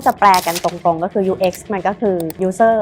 าจะแปลกันตรงๆ ก็คือ UX มันก็คือ user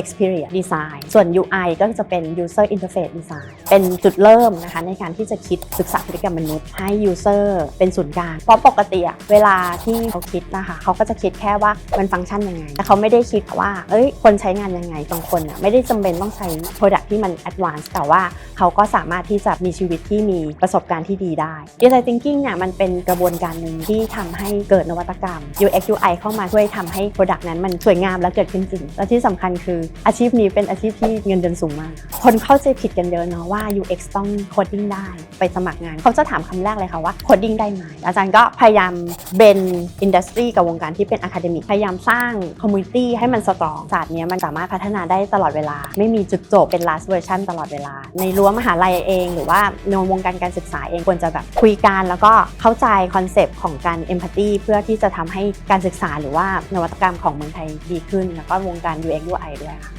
experience design ส่วน UI ก็จะเป็น user interface design เป็นจุดเริ่มนะคะในการที่จะคิดศึกษาพฤติกรรมมนุษย์ให้ user เป็นศูนย์กลางเพราะปกติอะเวลาที่เขาคิดนะคะเขาก็จะคิดแค่ว่ามันฟังก์ชันยังไง แต่เขาไม่ได้คิดว่าเอ้ยคนใช้งานยังไงบางคนอะไม่ได้จำเป็นต้องใช้ product ที่มัน advanced แต่ว่าเขาก็สามารถที่จะมีชีวิตที่มีประสบการณ์ที่ดีได้ Design Thinking เนี่ยมันเป็นกระบวนการหนึ่งที่ทำให้เกิดนวัตกรรม UX UI เข้ามาช่วยทำให้ Product นั้นมันสวยงามและเกิดขึ้นจริงและที่สำคัญคืออาชีพนี้เป็นอาชีพที่เงินเดือนสูงมาก คนเข้าใจผิดกันเยอะเนาะว่า UX ต้องโคดดิ้งได้ไปสมัครงาน เขาจะถามคำแรกเลยค่ะว่าโคดดิ้งได้ไหมอาจารย์ก็พยายามเบนอินดัสทรีกับวงการที่เป็นอะคาเดมิกพยายามสร้างคอมมูนิตี้ให้มันสตรองศาสตร์นี้มันสามารถพัฒนาได้ตลอดเวลา ไม่มีจุดจบเป็น last version ตลอดเวลา ในรั้วมหาลัยเอง หรือว่าในวงการการศึกษาเองควรจะแบบคุยกันแล้วก็เข้าใจคอนเซปต์ของการ empathy เพื่อที่จะทำให้การศึกษาหรือว่านวัตกรรมของเมืองไทยดีขึ้น แล้วก็วงการ UX UI ด้วยค่ะ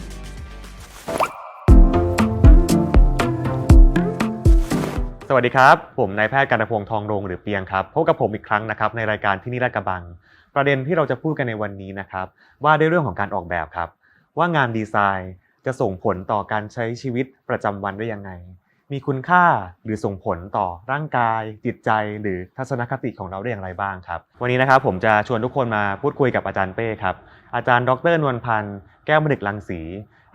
สวัสดีครับ ผมนายแพทย์การพงษ์ทองรงหรือเปียงครับพบกับผมอีกครั้งนะครับในรายการที่นี่ราชกระบัง ประเด็นที่เราจะพูดกันในวันนี้นะครับ ว่าด้วยเรื่องของการออกแบบครับ ว่างานดีไซน์จะส่งผลต่อการใช้ชีวิตประจำวันได้ยังไง มีคุณค่าหรือส่งผลต่อร่างกาย จิตใจ หรือทัศนคติของเราได้อย่างไรบ้างครับ วันนี้นะครับผมจะชวนทุกคนมาพูดคุยกับอาจารย์เป้ครับอาจารย์ดรนวลพันธ์ ก้วมณิกลังสี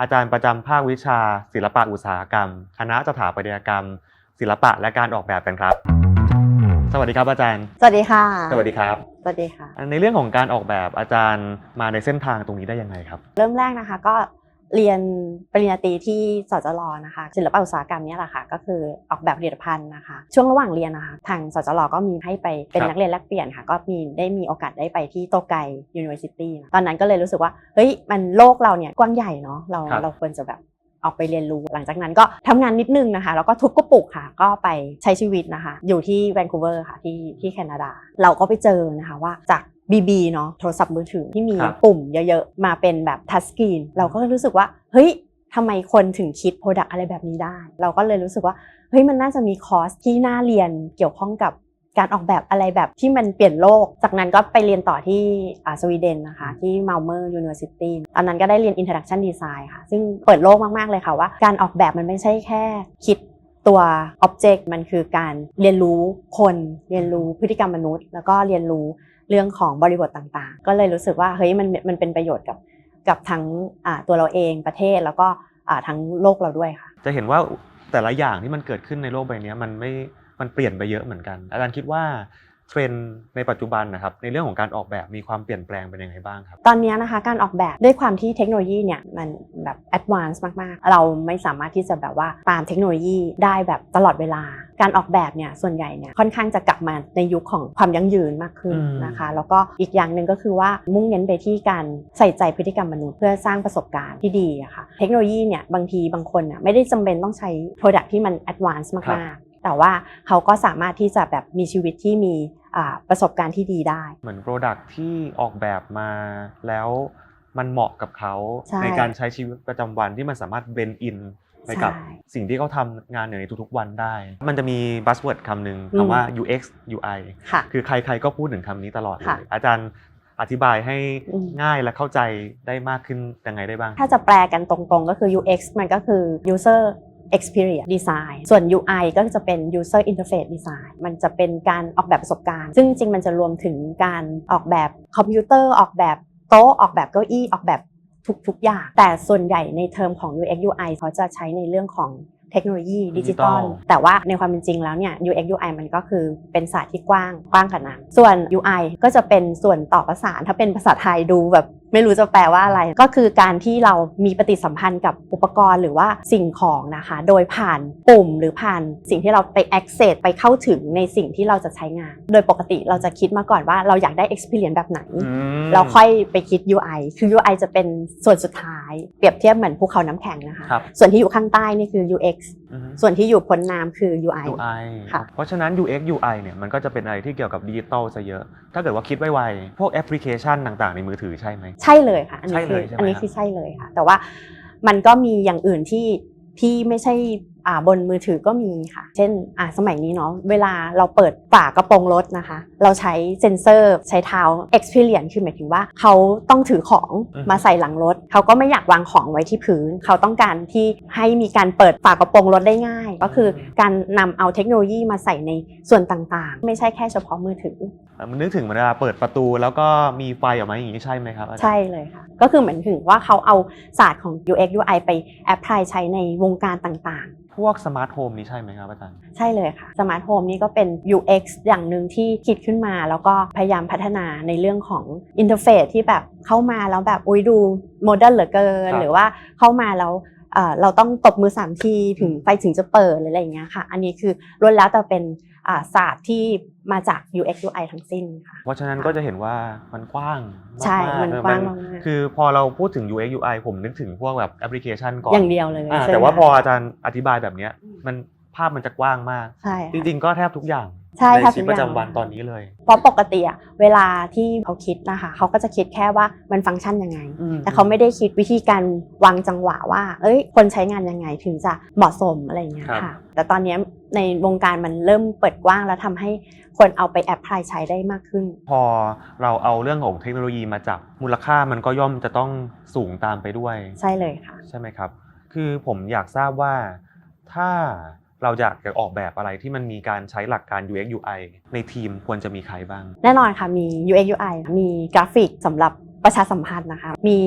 อาจารย์ประจำภาควิชา ศิลปะอุตสาหกรรม คณะสถาปัตยกรรม ศิลปะและการออกแบบกันครับ สวัสดีครับอาจารย์ สวัสดีค่ะ สวัสดีครับ สวัสดีค่ะ ในเรื่องของการออกแบบอาจารย์มาในเส้นทางตรงนี้ได้ยังไงครับ เริ่มแรกนะคะก็ เรียนปริญญาตรีที่สจรนะคะศิลปะอุตสาหกรรมเนี่ยแหละค่ะ ก็คือออกแบบผลิตภัณฑ์นะคะ ช่วงระหว่างเรียนนะคะ ทางสจรก็มีให้ไปเป็นครับนักเรียนแลกเปลี่ยนค่ะ ก็มีได้มีโอกาสได้ไปที่โตไกยูนิเวอร์ซิตี้ตอนนั้นก็เลยรู้สึกว่าเฮ้ยมันโลกเราเนี่ยกว้างใหญ่เนาะเราครับเราควรจะแบบออกไปเรียนรู้หลังจากนั้นก็ทำงานนิดนึงนะคะ แล้วก็ทุบกระปุกค่ะ ก็ไปใช้ชีวิตนะคะ อยู่ที่แวนคูเวอร์ค่ะที่ที่แคนาดา เราก็ไปเจอนะคะว่าจาก BB เนาะโทรศัพท์มือถือที่มีครับ ปุ่มเยอะๆ มาเป็นแบบทัชสกรีนเราก็รู้สึกว่า เฮ้ยทำไมคนถึงคิดโปรดักอะไรแบบนี้ได้ เราก็เลยรู้สึกว่า เฮ้ยมันน่าจะมีคอร์สที่น่าเรียนเกี่ยวข้องกับการออกแบบอะไรแบบที่มันเปลี่ยนโลก จากนั้นก็ไปเรียนต่อที่อ่าสวีเดนนะคะ ที่ Malmö University ตอนนั้นก็ได้เรียน Introduction Design ค่ะ ซึ่งเปิดโลกมาก ๆ เลยค่ะว่า การออกแบบมันไม่ใช่แค่คิดตัว Object มันคือการเรียนรู้คน เรียนรู้พฤติกรรมมนุษย์ แล้วก็เรียนรู้ เรื่องของบริบทต่างๆ ก็เลยรู้สึกว่าเฮ้ยมันมันเป็นประโยชน์กับกับทั้งอ่าตัวเราเองประเทศแล้วก็อ่าทั้งโลกเราด้วยค่ะ จะเห็นว่าแต่ละอย่างที่มันเกิดขึ้นในโลกใบนี้มันไม่มันเปลี่ยนไปเยอะเหมือนกัน อาจารย์คิดว่าเทรนด์ในปัจจุบันนะครับในเรื่องของการออกแบบมีความเปลี่ยนแปลงเป็นยังไงบ้างครับตอนนี้นะคะการออกแบบด้วยความที่เทคโนโลยีเนี่ยมันแบบแอดวานซ์มากๆ เราไม่สามารถที่จะแบบว่าตามเทคโนโลยีได้แบบตลอดเวลา การออกแบบเนี่ยส่วนใหญ่เนี่ยค่อนข้างจะกลับมาในยุคของความยั่งยืนมากขึ้นอืมนะคะ แล้วก็อีกอย่างหนึ่งก็คือว่ามุ่งเน้นไปที่การใส่ใจพฤติกรรมมนุษย์เพื่อสร้างประสบการณ์ที่ดีอะค่ะเทคโนโลยีเนี่ยบางทีบางคนน่ะไม่ได้จำเป็นต้องใช้ Product ที่มันแอดวานซ์มากๆ แต่ว่าเขาก็สามารถที่จะแบบมีชีวิตที่มีอ่าประสบการณ์ที่ดีได้ เหมือนโปรดักที่ออกแบบมาแล้วมันเหมาะกับเขาใช่การใช้ชีวิตประจำวันที่มันสามารถเบนอิน ไปกับใช่สิ่งที่เขาทำงานอยู่ในทุกๆวันได้ มันจะมีบัสเวิร์ดคำหนึ่งอืมคำว่า UX UI ค่ะคือใครๆก็พูดถึงคำนี้ตลอดเลค่ะยอาจารย์อธิบายให้อืมง่ายและเข้าใจได้มากขึ้นยังไงได้บ้าง ถ้าจะแปลกันตรงๆก็คือ UX มันก็คือ user experience design ส่วน UI ก็จะเป็น user interface design มันจะเป็นการออกแบบประสบการณ์ ซึ่งจริงๆมันจะรวมถึงการออกแบบคอมพิวเตอร์ ออกแบบโต๊ะ ออกแบบเก้าอี้ ออกแบบ ทุกๆอย่าง แต่ส่วนใหญ่ในเทอมของ UX UI เขาจะใช้ในเรื่องของ เทคโนโลยีดิจิตอล Digital แต่ว่าในความเป็นจริงแล้วเนี่ย UX UI มันก็คือเป็นศาสตร์ที่กว้างกว้างกว่านั้นส่วน UI ก็จะเป็นส่วนต่อประสานถ้าเป็นภาษาไทยดูแบบไม่รู้จะแปลว่าอะไร ก็คือการที่เรามีปฏิสัมพันธ์กับอุปกรณ์หรือว่าสิ่งของนะคะ โดยผ่านปุ่มหรือผ่านสิ่งที่เราไป access ไปเข้าถึงในสิ่งที่เราจะใช้งาน โดยปกติเราจะคิดมาก่อนว่าเราอยากได้ experience แบบไหน อืม เราค่อยไปคิด UI คือ UI จะเป็นส่วนสุดท้าย เปรียบเทียบเหมือนภูเขาน้ำแข็งนะคะครับ ส่วนที่อยู่ข้างใต้นี่คือ UX อืมส่วนที่อยู่พ้นน้ำคือ UI UI ค่ะ เพราะฉะนั้น UX UI เนี่ยมันก็จะเป็นอะไรที่เกี่ยวกับดิจิตอลซะเยอะ ถ้าเกิดว่าคิดไวๆพวกแอปพลิเคชันต่างๆ ในมือถือใช่ไหม ใช่เลยค่ะ อันนี้ใช่เลคืยใช่ไหมอันนี้ครับ คือใช่เลยค่ะ แต่ว่ามันก็มีอย่างอื่นที่ที่ไม่ใช่อ่า บนมือถือก็มีค่ะ เช่นอ่าสมัยนี้เนาะเวลาเราเปิดฝากระโปรงรถนะคะ เราใช้เซ็นเซอร์ใช้เท้า experience คือหมายถึงว่าเขาต้องถือของอืมมาใส่หลังรถ เขาก็ไม่อยากวางของไว้ที่พื้น เขาต้องการที่ให้มีการเปิดฝากระโปรงรถได้ง่าย ก็คือการนำเอาเทคโนโลยีมาใส่ในส่วนต่างๆ ไม่ใช่แค่เฉพาะมือถือเอ่อมันนึกถึงเวลาเปิดประตูแล้วก็มีไฟออกมาอย่างนี้ใช่ไหมครับอาจารย์ใช่เลยค่ะ ก็คือเหมือนถึงว่าเขาเอาศาสตร์ของ UX UI ไปแอพพลายใช้ในวงการต่างพวกสมาร์ทโฮมนี่ใช่ไหมครับอาจารย์ๆใช่เลยค่ะสมาร์ทโฮมนี่ก็เป็น UX อย่างหนึ่งที่คิดขึ้นมา แล้วก็พยายามพัฒนาในเรื่องของอินเทอร์เฟซที่แบบเข้ามาแล้วแบบอุ้ยดูโมเดิร์นเหลือเกิน ครับ หรือว่าเข้ามาแล้วเอ่อเราต้องตบมือสามทีถึงไฟถึงจะเปิดหรืออะไรอย่างเงี้ยค่ะ อันนี้คือล้วนแล้วแต่เป็นอ่า ศาสตร์ที่มาจาก UX UI ทั้งสิ้นค่ะเพราะฉะนั้นก็จะเห็นว่ามันกว้างใช่ๆมันเออกว้างนมากๆคือพอเราพูดถึง UX UI ผมนึกถึงพวกแบบแอปพลิเคชันก่อนอย่างเดียวเลยอ่าใช่ไหมแต่ว่าคะพออาจารย์อธิบายแบบเนี้ยมันภาพมันจะกว้างมากใช่จค่ะริงๆ ก็แทบทุกอย่างใช่ในครับชีวิตประจำวันตอนนี้เลย เพราะปกติอะเวลาที่เขาคิดนะคะเขาก็จะคิดแค่ว่ามันฟังก์ชันยังไง แต่เขาไม่ได้คิดวิธีการวางจังหวะว่า เอ้ยคนใช้งานยังไงถึงจะเหมาะสมอะไรอย่างเงี้ยครับค่ะ แต่ตอนเนี้ย ในวงการมันเริ่มเปิดกว้าง แล้วทำให้คนเอาไปแอพพลายใช้ได้มากขึ้น พอเราเอาเรื่องของเทคโนโลยีมาจับมูลค่ามันก็ย่อมจะต้องสูงตามไปด้วย ใช่เลยค่ะ ใช่ไหมครับ คือผมอยากทราบว่าถ้าเราอยากจะออกแบบอะไรที่มันมีการใช้หลักการ UX UI ในทีมควรจะมีใครบ้าง แน่นอนค่ะมี UX UI มีกราฟิกสำหรับ ประชาสัมพันธ์นะคะ มี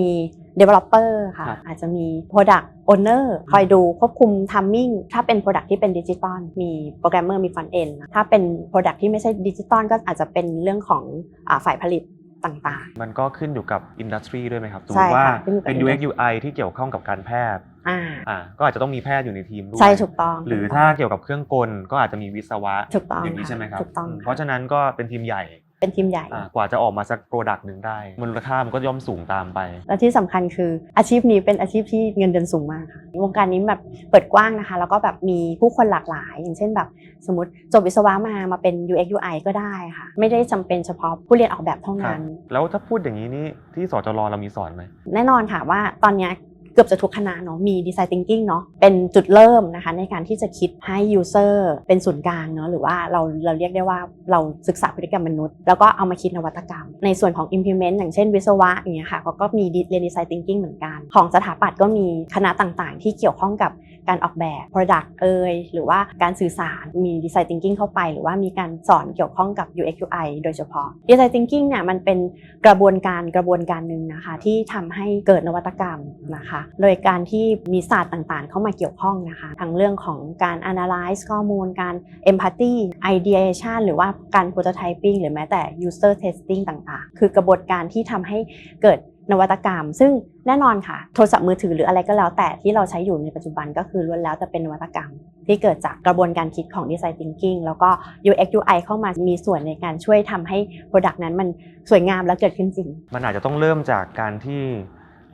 Developer ค่ะ ครับ อาจจะมี Product Owner คอยดูควบคุม Timing ถ้าเป็น Product ที่เป็นดิจิตอลมีโปรแกรมเมอร์มี Front End ถ้าเป็น Product ที่ไม่ใช่ดิจิตอลก็อาจจะเป็นเรื่องของอาฝ่ายผลิตต่าง มันก็ขึ้นอยู่กับอินดัสทรีด้วยไหมครับสมใช่มติว่าค่ะขึ้นอยู่กับเป็น industry UX UI ที่เกี่ยวข้องกับการแพทย์ๆอ่าอ่าก็อาจจะต้องมีแพทย์อยู่ในทีมด้วย ใช่ถูกต้องหรือถ้าเกี่ยวกับเครื่องกลก็อาจจะมีวิศวะถูกต้องอย่างนี้ใช่ไหมครับ ถูกต้องอืมค่ะเพราะฉะนั้นก็เป็นทีมใหญ่ เป็นทีมใหญ่ อ่ากว่าจะออกมาสักโปรดักต์หนึ่งได้มูลค่ามันก็ย่อมสูงตามไป และที่สำคัญคืออาชีพนี้เป็นอาชีพที่เงินเดือนสูงมากค่ะวงการนี้แบบเปิดกว้างนะคะ แล้วก็แบบมีผู้คนหลากหลาย อย่างเช่นแบบสมมติจบวิศวะมามาเป็น UX UI ก็ได้ค่ะ ไม่ได้จำเป็นเฉพาะผู้เรียนออกแบบเท่านั้น แล้วถ้าพูดอย่างนี้นี่ที่สจรเรามีสอนไหม แน่นอนค่ะว่าตอนเนี้ยเกือบจะทุกคณะเนาะมีดีไซน์ thinking เนาะเป็นจุดเริ่มนะคะในการที่จะคิดให้ user เป็นศูนย์กลางเนาะหรือว่าเราเราเรียกได้ว่าเราศึกษาพฤติกรรมมนุษย์ แล้วก็เอามาคิดนวัตกรรม ในส่วนของ implement อย่างเช่นวิศวะอย่างเงี้ยค่ะเขาก็มีเรียนดีไซน์ thinking เหมือนกัน ของสถาปัตย์ก็มีคณะต่างๆ ที่เกี่ยวข้องกับ การออกแบบ product เอยหรือว่าการสื่อสารมีดีไซน์ thinking เข้าไป หรือว่ามีการสอนเกี่ยวข้องกับ UX UI โดยเฉพาะดีไซน์ thinking เนี่ยมันเป็นกระบวนการกระบวนการหนึ่งนะคะที่ทำให้เกิดนวัตกรรมนะคะ โดยการที่มีศาสตร์ต่างๆ เข้ามาเกี่ยวข้องนะคะทั้งเรื่องของการ analyze ข้อมูลการ empathy ideation หรือว่าการ prototyping หรือแม้แต่ user testing ต่างๆ คือกระบวนการที่ทำให้เกิด นวัตกรรม ซึ่งแน่นอนค่ะ โทรศัพท์มือถือหรืออะไรก็แล้วแต่ที่เราใช้อยู่ในปัจจุบันก็คือล้วนแล้วแต่เป็นนวัตกรรม ที่เกิดจากกระบวนการคิดของ design thinking แล้วก็ UX UI เข้ามามีส่วนในการช่วยทำให้ product นั้นมันสวยงามและเกิดขึ้นจริง มันอาจจะต้องเริ่มจากการที่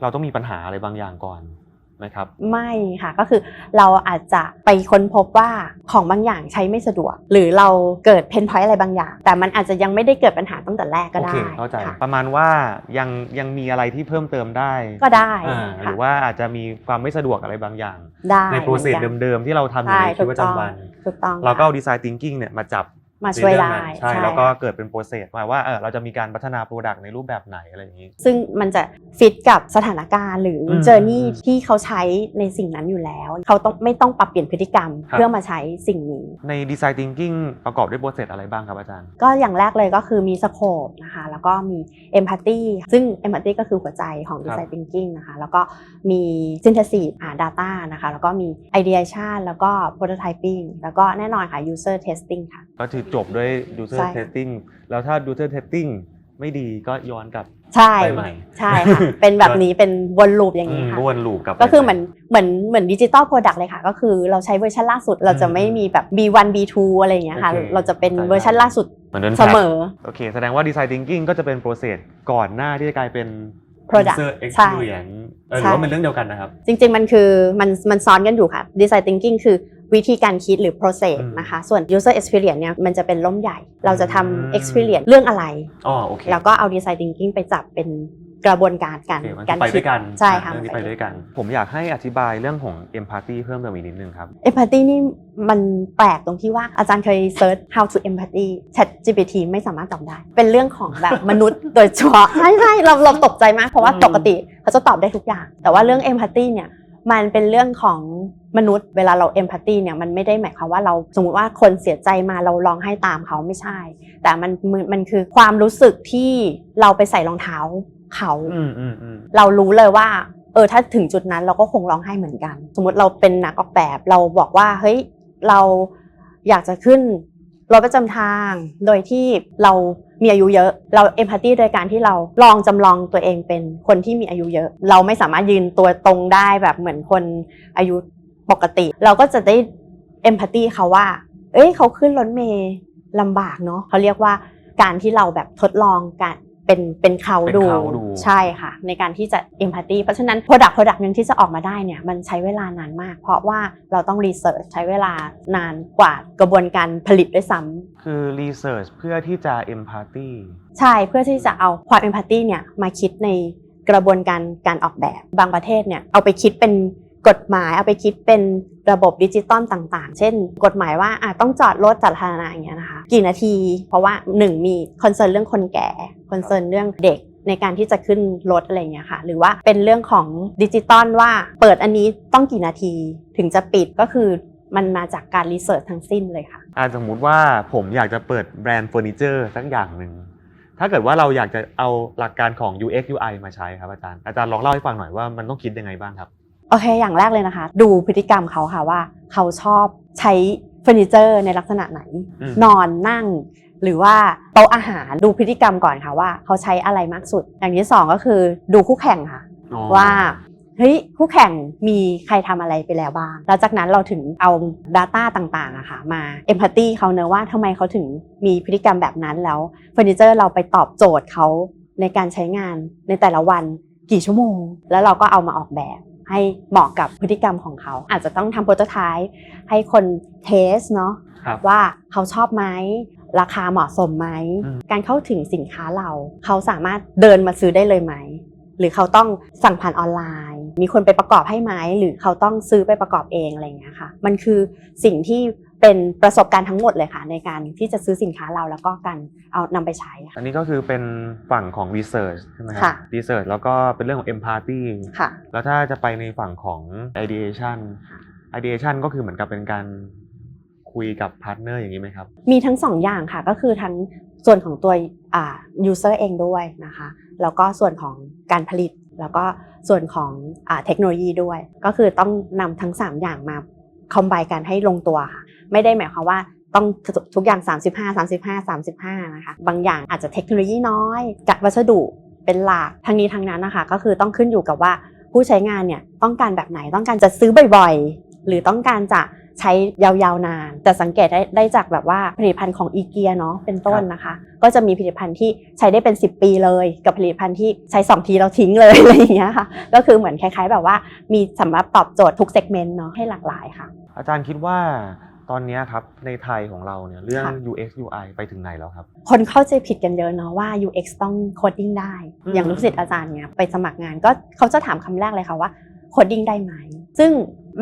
เราต้องมีปัญหาอะไรบางอย่างก่อน ไหมครับไม่ค่ะก็คือเราอาจจะไปค้นพบว่าของบางอย่างใช้ไม่สะดวก หรือเราเกิดเพนพอยต์อะไรบางอย่าง แต่มันอาจจะยังไม่ได้เกิดปัญหาตั้งแต่แรกก็โอได้เคเข้าใจค่ะประมาณว่ายังยังมีอะไรที่เพิ่มเติมได้ก็ได้อ่าหค่ะรือว่าอาจจะมีความไม่สะดวกอะไรบางอย่างได้ในโปรเซสหมือนกันเดิมๆที่เราทำอยู่ใช่ในชีถูวิตกประต้องจำวันถูกต้องเราก็ค่ะเอาดีไซน์ thinking เนี่ยมาจับ มาช่วยในเรื่ได้องนั้นใช่แล้วก็เกิดเป็นโปรเซสมาว่าเออเราจะมีการพัฒนาโปรดักต์ในรูปแบบไหนอะไรอย่างนี้ ซึ่งมันจะฟิตกับสถานการณ์หรืออมเจอร์นี่ที่เขาใช้ในสิ่งนั้นอยู่แล้ว เขาต้องไม่ต้องปรับเปลี่ยนพฤติกรรมครับเพื่อมาใช้สิ่งนี้ ในดีไซน์ thinking ประกอบด้วยโปรเซสอะไรบ้างครับอาจารย์ ก็อย่างแรกเลยก็คือมีสโคปนะคะแล้วก็มี empathy ซึ่ง empathy ก็คือหัวใจของ design thinking นะคะแล้วก็มี synthesis อ่า data นะคะแล้วก็มี ideation แล้วก็ prototyping แล้วก็แน่นอนค่ะ user testing ค่ะ ก็คือจบด้วย user ใช่ testing แล้วถ้า user testing ไม่ดีก็ย้อนกลับใช่ไปใหม่ใช่ค่ะ เป็นแบบนี้เป็นวนลูปอย่างนี้อืมค่ะ วนลูปกลับไปก็คือใหเหมือนเหมือนเหมือนดิจิตอลโปรดักต์เลยค่ะ ก็คือเราใช้เวอร์ชันล่าสุดเราจะไม่มีแบบ B1 B2 อะไรอย่างเงี้ยค่ะโอเคเราจะเป็นเข้าใจเวอร์ชันล่าสุดเหมือนเดินเสมอ โอเค แสดงว่า design thinking ก็จะเป็นโปรเซสก่อนหน้าที่จะกลายเป็น Product user ใช่ experience เออหใช่รือว่าเป็นเรื่องเดียวกันนะครับ จริงๆ มันคือมันมันซ้อนกันอยู่ค่ะ design thinking คือ วิธีการคิดหรือ process อืมนะคะ ส่วน user experience เนี่ยมันจะเป็นล่มใหญ่ เราจะอืมทำ experience เรื่องอะไรอ๋อโอเคแล้วก็เอา design thinking ไปจับเป็นกระบวนการการโอเคมันการไปคิด้วยกันใช่ค่ะเรื่องนี้มันไปไปด้ด้ววยยกัน ผมอยากให้อธิบายเรื่องของ empathy เพิ่มเติมอีกนิดนึงครับเอมพัตตีนี่มันแปลกตรงที่ว่าอาจารย์เคยเซิร์ช how to empathy Chat GPT ไม่สามารถตอบได้ เป็นเรื่องของแบบมนุษย์โดยเฉพาะใช่ใช่เราเราตกใจมากเพราะว่าอืมปกติเขาจะตอบได้ทุกอย่าง แต่ว่าเรื่อง empathy เนี่ย มันเป็นเรื่องของมนุษย์เวลาเรา empathy เนี่ยมันไม่ได้หมายความว่าเราสมมติว่าคนเสียใจมาเราร้องไห้ตามเขาไม่ใช่ แต่มันมันมันคือความรู้สึกที่เราไปใส่รองเท้าเขาอืมอืมอืมเรารู้เลยว่าเออถ้าถึงจุดนั้นเราก็คงร้องไห้เหมือนกัน สมมติเราเป็นนักออกแบบ เราบอกว่าเฮ้ยเราอยากจะขึ้น รถประจำทาง โดยที่เรามีอายุเยอะ เราเอมพัตตีโดยการที่เราลองจำลองตัวเองเป็นคนที่มีอายุเยอะ เราไม่สามารถยืนตัวตรงได้แบบเหมือนคนอายุปกติ เราก็จะได้เอมพัตตีเขาว่า เอ้ยเขาขึ้นรถเมล์ลำบากเนาะเขาเรียกว่าการที่เราแบบทดลองการ เป็นเป็นเขาเป็นดูเขาดู ใช่ค่ะ ในการที่จะ empathy เพราะฉะนั้น product product หนึ่งที่จะออกมาได้เนี่ยมันใช้เวลานานมาก เพราะว่าเราต้อง research ใช้เวลานานกว่ากระบวนการผลิตด้วยซ้ำ คือ research เพื่อที่จะ empathy ใช่เพื่อที่จะเอาความ empathy เนี่ยมาคิดในกระบวนการการออกแบบบางประเทศเนี่ยเอาไปคิดเป็น กฎหมายเอาไปคิดเป็นระบบดิจิตอลต่างๆ เช่น กฎหมายว่าอะต้องจอดรถสาธารณะอย่างเงี้ยนะคะ กี่นาที เพราะว่าหนึ่งมีคอนเซิร์นเรื่องคนแก่คอนเซิร์นเรื่องเด็กในการที่จะขึ้นรถอะไรเงี้ยค่ะ หรือว่าเป็นเรื่องของดิจิตอลว่าเปิดอันนี้ต้องกี่นาทีถึงจะปิดก็คือมันมาจากการรีเสิร์ชทั้งสิ้นเลยค่ะอาสมมุติว่าผมอยากจะเปิดแบรนด์เฟอร์นิเจอร์สักอย่างหนึ่งถ้าเกิดว่าเราอยากจะเอาหลักการของ UX UI มาใช้ครับอาจารย์ อาจารย์ลองเล่าให้ฟังหน่อยว่ามันต้องคิดยังไงบ้างครับ โอเค อย่างแรกเลยนะคะ ดูพฤติกรรมเขาค่ะว่า เขาชอบใช้เฟอร์นิเจอร์ในลักษณะไหน อืม นอนนั่ง หรือว่าโต๊ะอาหารดูพฤติกรรมก่อนค่ะว่า เขาใช้อะไรมากสุด อย่างที่สองก็คือดูคู่แข่งค่ะ อ๋อว่าเฮ้ยคู่แข่งมีใครทำอะไรไปแล้วบ้าง แล้วจากนั้นเราถึงเอา Data ต่างๆอะค่ะมา Empathy เขาเนอะว่าทำไมเขาถึงมีพฤติกรรมแบบนั้นแล้วเฟอร์นิเจอร์เราไปตอบโจทย์เขาในการใช้งานในแต่ละวันกี่ชั่วโมง แล้วเราก็เอามาออกแบบ ให้เหมาะกับพฤติกรรมของเขา อาจจะต้องทำโปรโตไทป์ให้คนเทสเนาะครับว่าเขาชอบไหมราคาเหมาะสมไหม อืม การเข้าถึงสินค้าเรา เขาสามารถเดินมาซื้อได้เลยไหม หรือเขาต้องสั่งผ่านออนไลน์ มีคนไปประกอบให้ไหมหรือเขาต้องซื้อไปประกอบเองอะไรอย่างเงี้ยค่ะ มันคือสิ่งที่ เป็นประสบการณ์ทั้งหมดเลยค่ะ ในการที่จะซื้อสินค้าเราแล้วก็การเอานำไปใช้ค่ะ อันนี้ก็คือเป็นฝั่งของ research ใช่ไหมครัค่ะ research แล้วก็เป็นเรื่องของ empathy ค่ะ แล้วถ้าจะไปในฝั่งของ ideation ideation ก็คือเหมือนกับเป็นการคุยกับพาร์ทเนอร์อย่างนี้ไหมครับ มีทั้งสองอย่างค่ะก็คือทั้งส่วนของตัวอ่า user เองด้วยนะคะแล้วก็ส่วนของการผลิต แล้วก็ส่วนของอ่าเทคโนโลยีด้วย ก็คือต้องนำทั้ง 3 อย่างมาคอมไบกันให้ลงตัวค่ะ ไม่ได้หมายความว่าต้องทุกอย่าง 35 35 35นะคะบางอย่างอาจจะเทคโนโลยีน้อยกับวัสดุเป็นหลักทั้งนี้ทั้งนั้นนะคะก็คือต้องขึ้นอยู่กับว่าผู้ใช้งานเนี่ยต้องการแบบไหนต้องการจะซื้อบ่อยๆ หรือต้องการจะใช้ยาวๆนาน แต่สังเกตได้ได้จากแบบว่าผลิตภัณฑ์ของอีเกียเนาะเป็นต้นนะคะ ก็จะมีผลิตภัณฑ์ที่ใช้ได้เป็น 10 ปีเลย กับผลิตภัณฑ์ที่ใช้ 2 ทีเราทิ้งเลยอะไรอย่างเงี้ยค่ะก็คือเหมือนคล้าย ๆ แบบว่ามีสำหรับตอบโจทย์ทุกเซกเมนต์เนาะให้หลากหลายค่ะ อาจารย์คิดว่า ตอนเนี้ยครับในไทยของเราเนี่ยเรื่อง ค่ะ UX UI ไปถึงไหนแล้วครับ คนเข้าใจผิดกันเยอะเนาะว่า UX ต้องโคดดิ้งได้ อืม อย่างลูกศิษย์อาจารย์เนี่ยไปสมัครงานก็เขาจะถามคำแรกเลยค่ะว่าโคดดิ้งได้ไหม ซึ่ง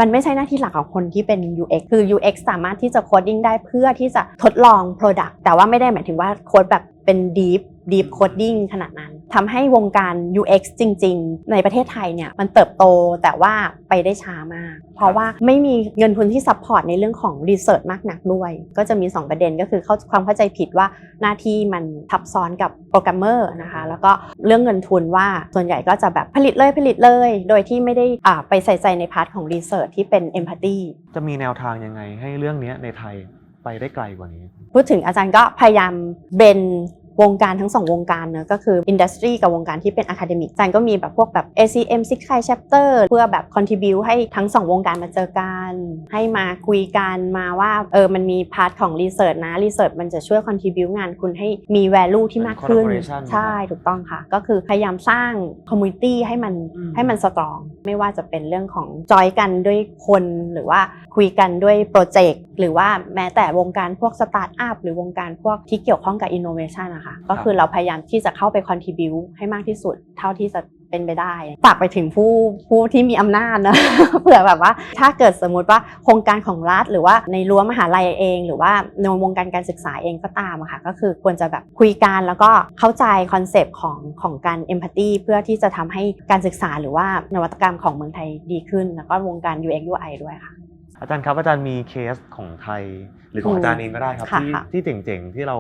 มันไม่ใช่หน้าที่หลักของคนที่เป็น UX คือ UX สามารถที่จะโคดดิ้งได้เพื่อที่จะทดลอง Product แต่ว่าไม่ได้หมายถึงว่าโค้ดแบบเป็น deep deep coding ขนาดนั้นทำให้วงการ UX จริง ๆ ในประเทศไทยเนี่ยมันเติบโตแต่ว่าไปได้ช้ามาก เพราะว่าไม่มีเงินทุนที่ซัพพอร์ตในเรื่องของรีเสิร์ชมากนักด้วย ก็จะมี 2 ประเด็นก็คือเข้าความเข้าใจผิดว่าหน้าที่มันทับซ้อนกับโปรแกรมเมอร์นะคะแล้วก็เรื่องเงินทุนว่าส่วนใหญ่ก็จะแบบผลิตเลยผลิตเลย โดยที่ไม่ได้อ่าไปใส่ใจในพาร์ทของรีเสิร์ชที่เป็น Empathy จะมีแนวทางยังไงให้เรื่องเนี้ยในไทยไปได้ไกลกว่านี้ พูดถึงอาจารย์ก็พยายามเบน วงการทั้งสองวงการเนอะก็คืออินดัสทรีกับวงการที่เป็นอะคาเดมิกอาจารย์ก็มีแบบพวกแบบ ACM Six Kai Chapter เพื่อแบบ contribu ให้ทั้งสองวงการมาเจอกัน ให้มาคุยกันมาว่าเออมันมีพาร์ทของรีเสิร์ชนะรีเสิร์ชมันจะช่วย contribu งานคุณให้มี value ที่มากขึ้นเป็น collaboration ใช่ถูกต้องค่ะ ก็คือพยายามสร้าง community ให้มันอืมให้มันสตรอง ไม่ว่าจะเป็นเรื่องของจอยกันด้วยคนหรือว่าคุยกันด้วยโปรเจกต์หรือว่าแม้แต่วงการพวกสตาร์ทอัพหรือวงการพวกที่เกี่ยวข้องกับอินโนเวชันนะคะอะค่ะ ก็คือเราพยายามที่จะเข้าไป contribu ให้มากที่สุด เท่าที่จะเป็นไปได้ฝากไปถึงผู้ผู้ที่มีอำนาจนะเผื่อแบบว่า ถ้าเกิดสมมุติว่าโครงการของรัฐหรือว่าในรั้วมหาลัยเอง หรือว่าในวงการการศึกษาเองก็ตามอะค่ะก็คือควรจะแบบคุยกันแล้วก็เข้าใจคอนเซปต์ของของการ empathy เพื่อที่จะทำให้การศึกษาหรือว่านวัตกรรมของเมืองไทยดีขึ้น แล้วก็วงการ UX UI ด้วยค่ะอาจารย์ครับอาจารย์มีเคสของไทย หรือของอืมอาจารย์เองก็ได้ครับค่ะที่ค่ะที่เจ๋งๆที่เรา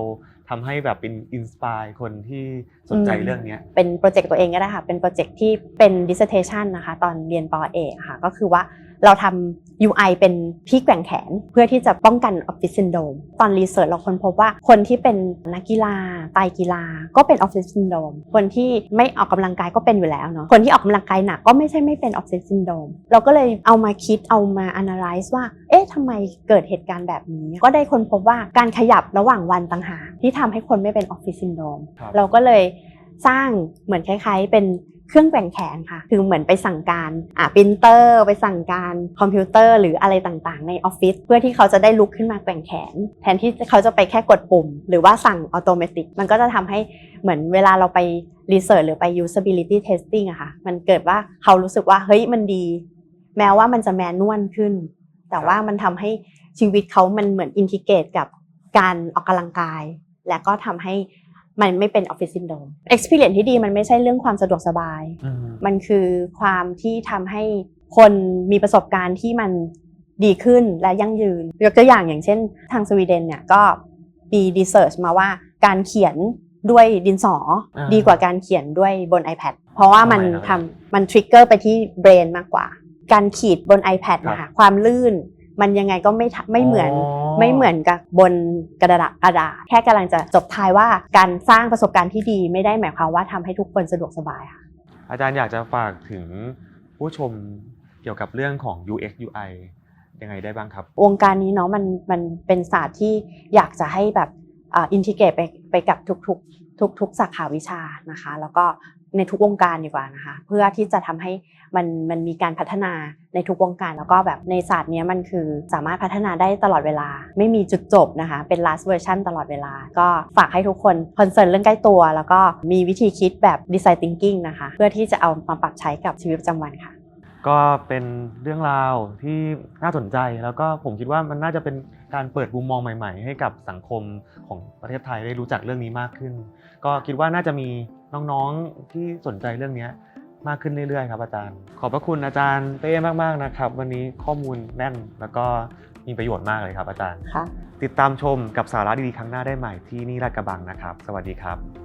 ทำให้แบบเป็นอินสปายคนที่สนใจอืมเรื่องเนี้ยเป็นโปรเจกต์ตัวเองก็ได้ค่ะ เป็นโปรเจกต์ที่เป็น dissertation นะคะ ตอนเรียนปอเอกค่ะ ก็คือว่า เราทำ UI เป็นที่แกว่งแขนเพื่อที่จะป้องกัน Office Syndrome ตอนรีเสิร์ชเราค้นพบว่าคนที่เป็นนักกีฬาไตรกีฬา ก็เป็น Office Syndrome คนที่ไม่ออกกำลังกายก็เป็นอยู่แล้วเนาะคนที่ออกกำลังกายหนักก็ไม่ใช่ไม่เป็น Office Syndrome เราก็เลยเอามาคิดเอามา analyze ว่า เอ๊ะทำไมเกิดเหตุการณ์แบบนี้ ก็ได้ค้นพบว่าการขยับระหว่างวันต่างหากที่ทำให้คนไม่เป็น Office Syndrome ครับเราก็เลยสร้างเหมือนคล้าย ๆ เป็น เครื่องแกว่งแขนค่ะ คือเหมือนไปสั่งการอ่าปรินเตอร์ ไปสั่งการคอมพิวเตอร์ หรืออะไรต่างๆ ในออฟฟิศเพื่อที่เขาจะได้ลุกขึ้นมาแกว่งแขน แทนที่เขาจะไปแค่กดปุ่ม หรือว่าสั่งอัตโนมัติมันก็จะทำให้เหมือนเวลาเราไปรีเสิร์ชหรือไป usability testing อะค่ะ มันเกิดว่าเขารู้สึกว่าเฮ้ยมันดี แม้ว่ามันจะแมนนวลขึ้น แต่ว่ามันทำให้ชีวิตเขามันเหมือนอินทิเกรตกับการออกกำลังกาย และก็ทำให้ มันไม่เป็นออฟฟิศซินโดรม experience ที่ดีมันไม่ใช่เรื่องความสะดวกสบายอืมมันคือความที่ทำให้คนมีประสบการณ์ที่มันดีขึ้นและยั่งยืน ยกตัวอย่างอย่างเช่น ทางสวีเดนเนี่ยก็มีดีเซิร์ชมาว่าการเขียนด้วยดินสออาดีกว่าการเขียนด้วยบน iPad เพราะว่ามันทำไมครับทำมันทริกเกอร์ไปที่เบรนมากกว่า การขีดบน iPad ครับนะคะความลื่น มันยังไงก็ไม่ทะไม่เหมือนไม่เหมือนกับบนกระดาษกระดาษแค่กำลังจะจบท้ายว่าการสร้างประสบการณ์ที่ดีไม่ได้หมายความว่าทำให้ทุกคนสะดวกสบายค่ะ อาจารย์อยากจะฝากถึงผู้ชมเกี่ยวกับเรื่องของ UX UI ยังไงได้บ้างครับ วงการนี้เนาะมันมันเป็นศาสตร์ที่อยากจะให้แบบอินทิเกรตไปไปกับทุกๆทุกทุกสาขาวิชานะคะ แล้วก็ ในทุกวงการดีกว่านะคะ เพื่อที่จะทำให้มันมันมีการพัฒนาในทุกวงการแล้วก็แบบในศาสตร์นี้มันคือสามารถพัฒนาได้ตลอดเวลา ไม่มีจุดจบนะคะ เป็น last version ตลอดเวลา ก็ฝากให้ทุกคนคอนเซิร์นเรื่องใกล้ตัว แล้วก็มีวิธีคิดแบบ design thinking นะคะ เพื่อที่จะเอามาปรับใช้กับชีวิตประจำวันค่ะ ก็เป็นเรื่องราวที่น่าสนใจแล้วก็ผมคิดว่ามันน่าจะเป็นการเปิดมุมมองใหม่ ๆ ให้กับสังคมของประเทศไทยได้รู้จักเรื่องนี้มากขึ้น ก็คิดว่าน่าจะมี น้องๆที่สนใจเรื่องนี้มากขึ้นเรื่อยๆครับอาจารย์ ขอบพระคุณอาจารย์เต้มากๆนะครับ วันนี้ข้อมูลแน่นแล้วก็มีประโยชน์มากเลยครับอาจารย์ค่ะติดตามชมกับสาระดีๆครั้งหน้าได้ใหม่ที่นี่ลาดกระบังนะครับ สวัสดีครับ